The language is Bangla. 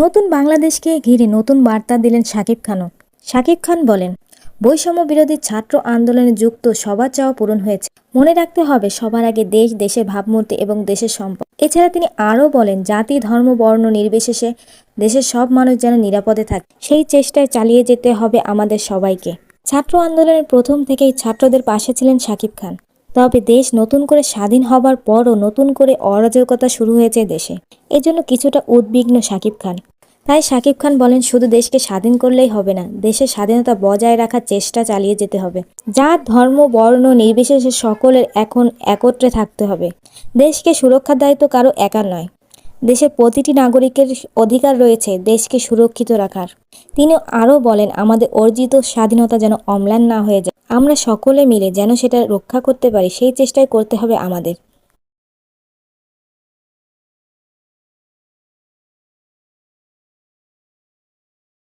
নতুন বাংলাদেশকে ঘিরে নতুন বার্তা দিলেন শাকিব খানও। শাকিব খান বলেন, বৈষম্য বিরোধী ছাত্র আন্দোলনে যুক্ত সবার চাওয়া পূরণ হয়েছে। মনে রাখতে হবে, সবার আগে দেশ দেশের ভাবমূর্তি এবং দেশের সম্পদ এছাড়া তিনি আরও বলেন, জাতি, ধর্ম, বর্ণ নির্বিশেষে দেশের সব মানুষ যেন নিরাপদে থাকে। সেই চেষ্টায় চালিয়ে যেতে হবে আমাদের সবাইকে। ছাত্র আন্দোলনের প্রথম থেকেই ছাত্রদের পাশে ছিলেন শাকিব খান। তবে দেশ নতুন করে স্বাধীন হবার পরও নতুন করে অরাজকতা শুরু হয়েছে দেশে। এজন্য কিছুটা উদ্বিগ্ন শাকিব খান। তাই শাকিব খান বলেন, শুধু দেশকে স্বাধীন করলেই হবে না, দেশের স্বাধীনতা বজায় রাখার চেষ্টা চালিয়ে যেতে হবে। জাত, ধর্ম, বর্ণ, নির্বিশেষে সকলের এখন একত্রে থাকতে হবে। দেশকে সুরক্ষার দায়িত্ব কারও একার নয়। দেশের প্রতিটি নাগরিকের অধিকার রয়েছে দেশকে সুরক্ষিত রাখার। তিনি আরও বলেন, আমাদের অর্জিত স্বাধীনতা যেন অম্লান না হয়ে যায়। আমরা সকলে মিলে যেন সেটা রক্ষা করতে পারি সেই চেষ্টাই করতে হবে আমাদের।